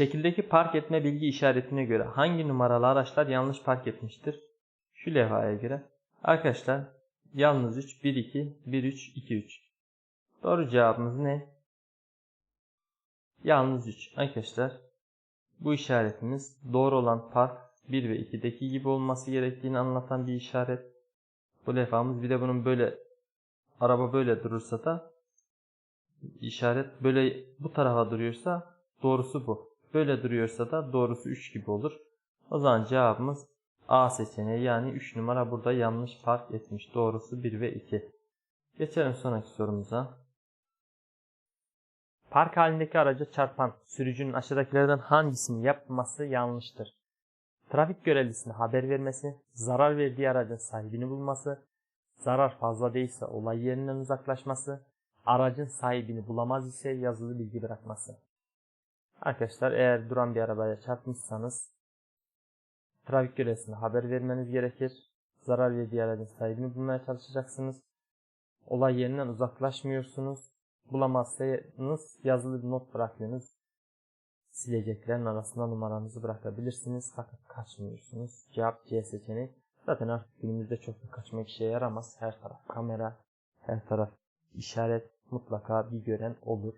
Şekildeki park etme bilgi işaretine göre hangi numaralı araçlar yanlış park etmiştir? Şu levhaya göre. Arkadaşlar yalnız 3, 1, 2, 1, 3, 2, 3. Doğru cevabımız ne? Yalnız 3. Arkadaşlar bu işaretimiz doğru olan park 1 ve 2'deki gibi olması gerektiğini anlatan bir işaret. Bu levhamız bir de bunun böyle araba böyle durursa da işaret böyle bu tarafa duruyorsa doğrusu bu. Böyle duruyorsa da doğrusu 3 gibi olur. O zaman cevabımız A seçeneği yani 3 numara burada yanlış park etmiş. Doğrusu 1 ve 2. Geçelim sonraki sorumuza. Park halindeki araca çarpan sürücünün aşağıdakilerden hangisini yapması yanlıştır? Trafik görevlisine haber vermesi, zarar verdiği aracın sahibini bulması, zarar fazla değilse olay yerinden uzaklaşması, aracın sahibini bulamaz ise yazılı bilgi bırakması. Arkadaşlar eğer duran bir arabaya çarpmışsanız trafik görevlisine haber vermeniz gerekir. Zarar verdiği aracın sahibini bulmaya çalışacaksınız. Olay yerinden uzaklaşmıyorsunuz. Bulamazsanız yazılı bir not bırakıyorsunuz. Sileceklerin arasında numaranızı bırakabilirsiniz fakat kaçmıyorsunuz. Cevap C seçeneği. Zaten artık günümüzde çok da kaçmak işe yaramaz. Her taraf kamera, her taraf işaret mutlaka bir gören olur.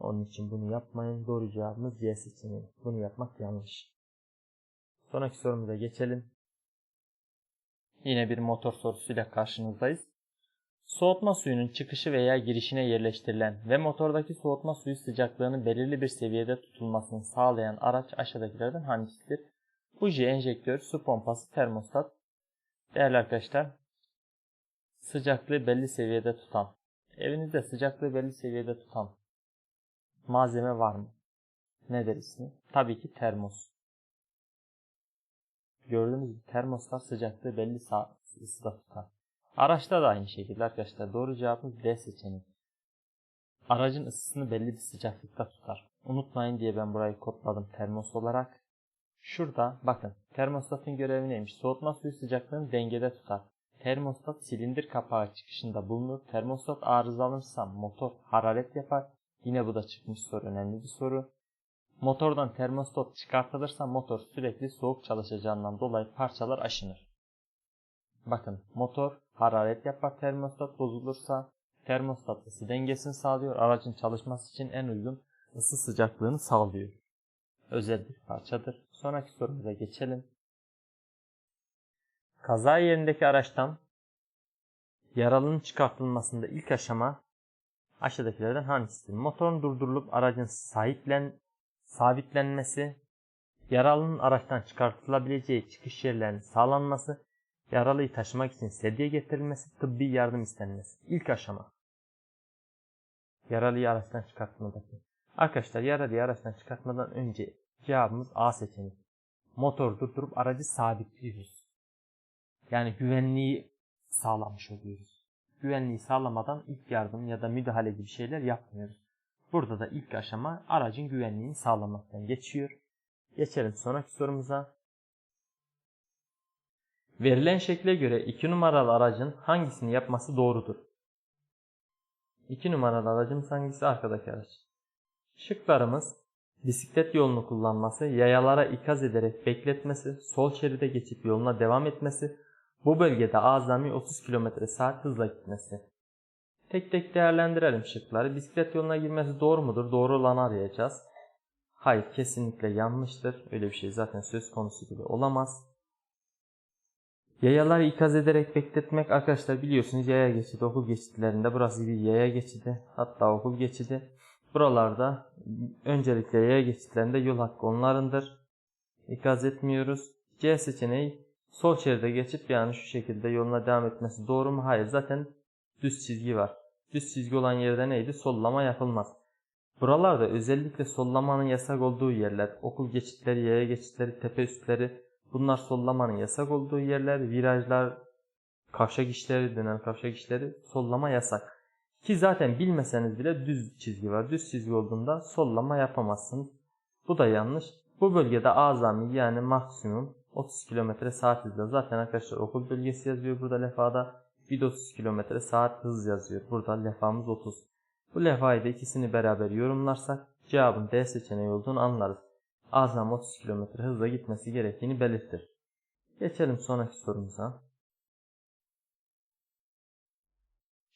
Onun için bunu yapmayın. Doğru cevabımız C seçeneği. Bunu yapmak yanlış. Sonraki sorumuza geçelim. Yine bir motor sorusuyla karşınızdayız. Soğutma suyunun çıkışı veya girişine yerleştirilen ve motordaki soğutma suyu sıcaklığının belirli bir seviyede tutulmasını sağlayan araç aşağıdakilerden hangisidir? Buji, enjektör, su pompası, termostat. Değerli arkadaşlar, sıcaklığı belli seviyede tutan, evinizde sıcaklığı belli seviyede tutan malzeme var mı? Nedir ismi? Tabii ki termos. Gördüğünüz gibi termoslar sıcaklığı belli ısıda tutar. Araçta da aynı şekilde arkadaşlar. Doğru cevabımız D seçeneği. Aracın ısısını belli bir sıcaklıkta tutar. Unutmayın diye ben burayı kodladım termos olarak. Şurada bakın termostatın görevi neymiş? Soğutma suyu sıcaklığını dengede tutar. Termostat silindir kapağı çıkışında bulunur. Termostat arızalanırsa motor hararet yapar. Yine bu da çıkmış soru önemli bir soru. Motordan termostat çıkartılırsa motor sürekli soğuk çalışacağından dolayı parçalar aşınır. Bakın motor hararet yapar termostat bozulursa termostat ısı dengesini sağlıyor. Aracın çalışması için en uygun ısı sıcaklığını sağlıyor. Özel bir parçadır. Sonraki sorumuza geçelim. Kaza yerindeki araçtan yaralının çıkartılmasında ilk aşama aşağıdakilerden hangisidir? Motorun durdurulup aracın sahiplen, sabitlenmesi, yaralının araçtan çıkartılabileceği çıkış yerlerinin sağlanması, yaralıyı taşımak için sedye getirilmesi, tıbbi yardım istenmesi. İlk aşama. Yaralıyı araçtan çıkartmadaki. Arkadaşlar yaralıyı araçtan çıkartmadan önce cevabımız A seçeneği. Motor durdurup aracı sabitliyoruz. Yani güvenliği sağlamış oluyoruz. Güvenliği sağlamadan ilk yardım ya da müdahale gibi şeyler yapmıyoruz. Burada da ilk aşama aracın güvenliğini sağlamaktan geçiyor. Geçelim sonraki sorumuza. Verilen şekle göre 2 numaralı aracın hangisini yapması doğrudur? 2 numaralı aracımız hangisi? Arkadaki araç. Şıklarımız bisiklet yolunu kullanması, yayalara ikaz ederek bekletmesi, sol şeride geçip yoluna devam etmesi, bu bölgede azami 30 km saat hızla gitmesi. Tek tek değerlendirelim şıkları. Bisiklet yoluna girmesi doğru mudur? Doğru olanı arayacağız. Hayır kesinlikle yanlıştır. Öyle bir şey zaten söz konusu gibi olamaz. Yayaları ikaz ederek bekletmek arkadaşlar biliyorsunuz yaya geçidi okul geçitlerinde burası bir yaya geçidi hatta okul geçidi. Buralarda öncelikle yaya geçitlerinde yol hakkı onlarındır. İkaz etmiyoruz. C seçeneği sol şeride geçip yani şu şekilde yoluna devam etmesi doğru mu? Hayır zaten düz çizgi var. Düz çizgi olan yerde neydi? Sollama yapılmaz. Buralarda özellikle sollamanın yasak olduğu yerler, okul geçitleri, yaya geçitleri, tepe üstleri bunlar sollamanın yasak olduğu yerler, virajlar, kavşak işleri, dönen kavşak işleri sollama yasak. Ki zaten bilmeseniz bile düz çizgi var. Düz çizgi olduğunda sollama yapamazsınız. Bu da yanlış. Bu bölgede azami yani maksimum 30 km saat hızla. Zaten arkadaşlar okul bölgesi yazıyor burada lefada. 130 km saat hız yazıyor. Burada lefamız 30. Bu lefayı da ikisini beraber yorumlarsak cevabın D seçeneği olduğunu anlarız. azam 30 km hızla gitmesi gerektiğini belirtir. Geçelim sonraki sorumuza.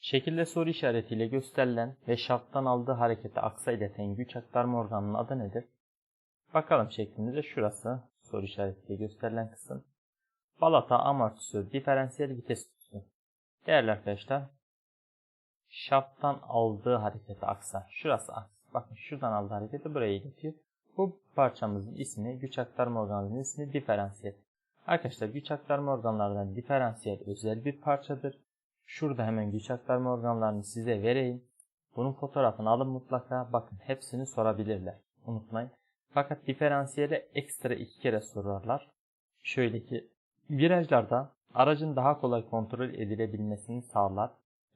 Şekilde soru işaretiyle gösterilen ve şafttan aldığı harekete aksa ileten güç aktarma organının adı nedir? Bakalım şeklinde şurası soru işaretiyle gösterilen kısım. Balata amortisör diferansiyel vites kutusu. Değerli arkadaşlar şafttan aldığı hareketi aksa. Şurası aks. Bakın şuradan aldığı hareketi buraya iletiyor. Bu parçamızın ismi, güç aktarma organının ismi diferansiyel. Arkadaşlar güç aktarma organlardan diferansiyel özel bir parçadır. Şurada hemen güç aktarma organlarını size vereyim. Bunun fotoğrafını alın mutlaka. Bakın hepsini sorabilirler. Unutmayın. Fakat diferansiyele ekstra iki kere sorarlar. Şöyle ki virajlarda aracın daha kolay kontrol edilebilmesini sağlar.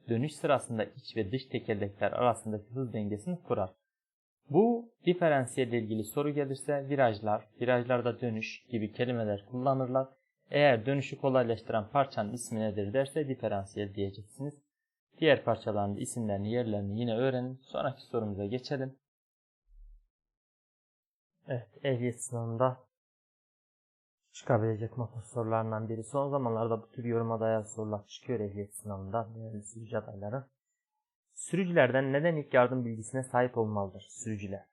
Dönüş sırasında iç ve dış tekerlekler arasındaki hız dengesini kurar. Bu diferansiyelle ilgili soru gelirse virajlar, virajlarda dönüş gibi kelimeler kullanırlar. Eğer dönüşü kolaylaştıran parçanın ismi nedir derse diferansiyel diyeceksiniz. Diğer parçaların isimlerini, yerlerini yine öğrenin. Sonraki sorumuza geçelim. Evet, ehliyet sınavında çıkabilecek motor sorularından biri. Son zamanlarda bu tür yoruma dayalı sorular çıkıyor ehliyet sınavında. Yani sürücü adayları. Sürücülerden neden ilk yardım bilgisine sahip olmalıdır sürücüler?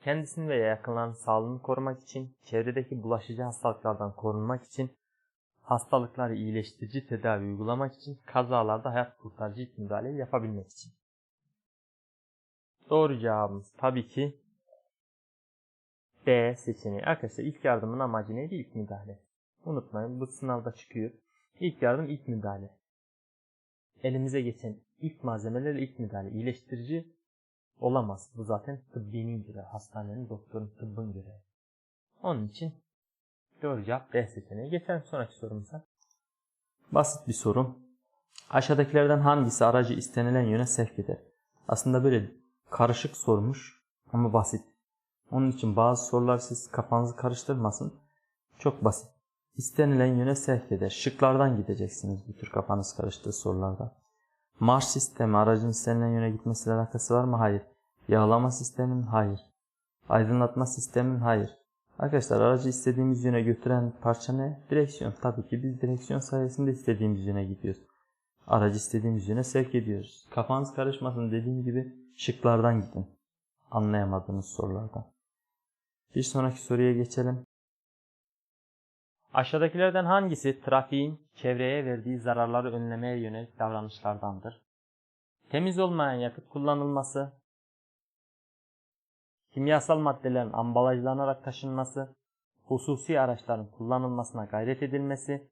Kendisini veya yakınlarının sağlığını korumak için, çevredeki bulaşıcı hastalıklardan korunmak için, hastalıkları iyileştirici tedavi uygulamak için, kazalarda hayat kurtarıcı müdahale yapabilmek için. Doğru cevabımız tabii ki B seçeneği. Arkadaşlar ilk yardımın amacı neydi? İlk müdahale. Unutmayın bu sınavda çıkıyor. İlk yardım ilk müdahale. Elimize geçen ilk malzemelerle ilk müdahale. iyileştirici olamaz. Bu zaten tıbbinin görevi. Hastanenin, doktorun, tıbbın görevi. Onun için doğru cevap B seçeneği. Geçelim sonraki sorumuza. Basit bir soru. Aşağıdakilerden hangisi aracı istenilen yöne sevk eder? Aslında böyle karışık sormuş ama basit. Onun için bazı sorular siz kafanızı karıştırmasın. Çok basit. İstenilen yöne sevk eder. Şıklardan gideceksiniz bu tür kafanız karıştığı sorularda. Marş sistemi aracın istenilen yöne gitmesiyle alakası var mı? Hayır. Yağlama sistemi mi? Hayır. Aydınlatma sistemi mi? Hayır. Arkadaşlar aracı istediğimiz yöne götüren parça ne? Direksiyon. Tabii ki biz direksiyon sayesinde istediğimiz yöne gidiyoruz. Aracı istediğimiz yöne sevk ediyoruz. Kafanız karışmasın dediğim gibi şıklardan gidin. Anlayamadığınız sorulardan. Bir sonraki soruya geçelim. Aşağıdakilerden hangisi trafiğin çevreye verdiği zararları önlemeye yönelik davranışlardandır? Temiz olmayan yakıt kullanılması, kimyasal maddelerin ambalajlanarak taşınması, hususi araçların kullanılmasına gayret edilmesi,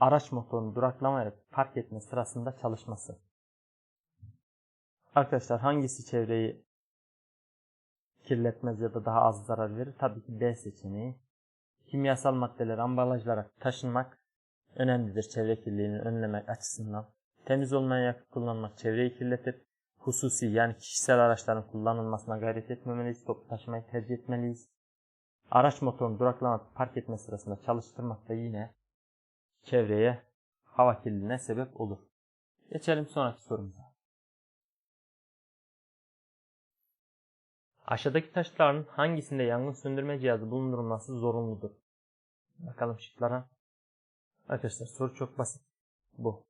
araç motorunu duraklamayarak park etme sırasında çalışması. Arkadaşlar hangisi çevreyi kirletmez ya da daha az zarar verir? Tabii ki D seçeneği. Kimyasal maddeleri ambalajlara taşınmak önemlidir çevre kirliliğini önlemek açısından. Temiz olmayan yakıt kullanmak çevreyi kirletir. Hususi yani kişisel araçların kullanılmasına gayret etmemeliyiz. Toplu taşımayı tercih etmeliyiz. Araç motorunu duraklamak, park etme sırasında çalıştırmak da yine çevreye hava kirliliğine sebep olur. Geçelim sonraki sorumuza. Aşağıdaki taşların hangisinde yangın söndürme cihazı bulundurulması zorunludur? Bakalım şıklara. Arkadaşlar soru çok basit. Bu.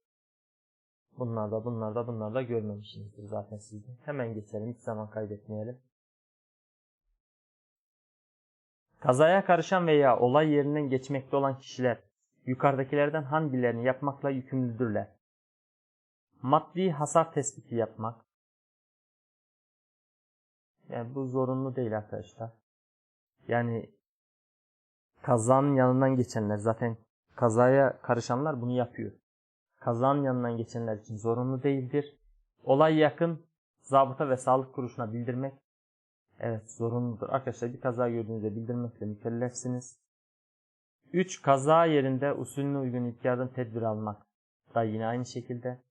Bunlar da bunlar da bunlar da görmemişsinizdir zaten sizde. Hemen geçelim hiç zaman kaybetmeyelim. Kazaya karışan veya olay yerinden geçmekte olan kişiler yukarıdakilerden hangilerini yapmakla yükümlüdürler? Maddi hasar tespiti yapmak, yani bu zorunlu değil arkadaşlar. Yani kazanın yanından geçenler zaten kazaya karışanlar bunu yapıyor. Kazanın yanından geçenler için zorunlu değildir. Olay yakın zabıta ve sağlık kuruluşuna bildirmek evet zorunludur. Arkadaşlar bir kaza gördüğünüzde bildirmekle mükellefsiniz. 3. Kaza yerinde usulüne uygun ilk yardım tedbiri almak da yine aynı şekilde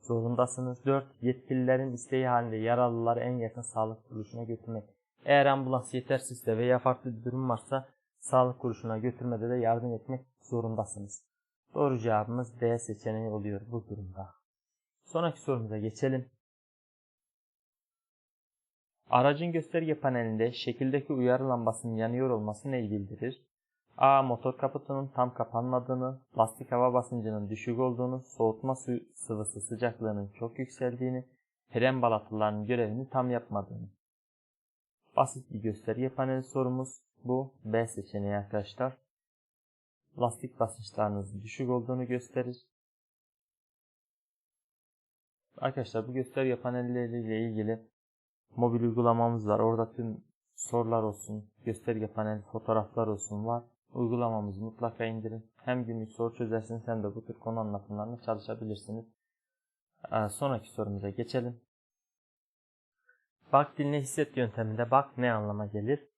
zorundasınız. 4. Yetkililerin isteği halinde yaralıları en yakın sağlık kuruluşuna götürmek. Eğer ambulans yetersizse veya farklı bir durum varsa sağlık kuruluşuna götürmede de yardım etmek zorundasınız. Doğru cevabımız D seçeneği oluyor bu durumda. Sonraki sorumuza geçelim. Aracın gösterge panelinde şekildeki uyarı lambasının yanıyor olması neyi bildirir? A. Motor kaputunun tam kapanmadığını, lastik hava basıncının düşük olduğunu, soğutma su sıvısı sıcaklığının çok yükseldiğini, fren balatalarının görevini tam yapmadığını. Basit bir gösterge paneli sorumuz. Bu B seçeneği arkadaşlar. Lastik basınçlarınızın düşük olduğunu gösterir. Arkadaşlar bu gösterge panelleriyle ilgili mobil uygulamamız var. Orada tüm sorular olsun, gösterge panel fotoğraflar olsun var. Uygulamamızı mutlaka indirin. Hem günlük soru çözersiniz hem de bu tür konu anlatımlarını çalışabilirsiniz. Ee, sonraki sorumuza geçelim. Bak dinle hisset yönteminde bak ne anlama gelir?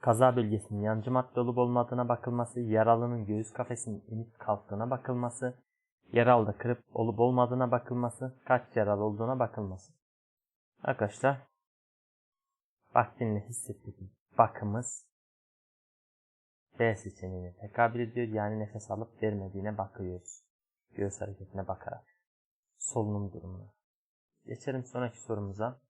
Kaza bölgesinin yancı madde olup olmadığına bakılması, yaralının göğüs kafesinin inip kalktığına bakılması, yaralıda kırıp olup olmadığına bakılması, kaç yaralı olduğuna bakılması. Arkadaşlar bak dinle hisset dedim. Bakımız B seçeneğine tekabül ediyor. Yani nefes alıp vermediğine bakıyoruz. Göğüs hareketine bakarak. Solunum durumuna. Geçelim sonraki sorumuza.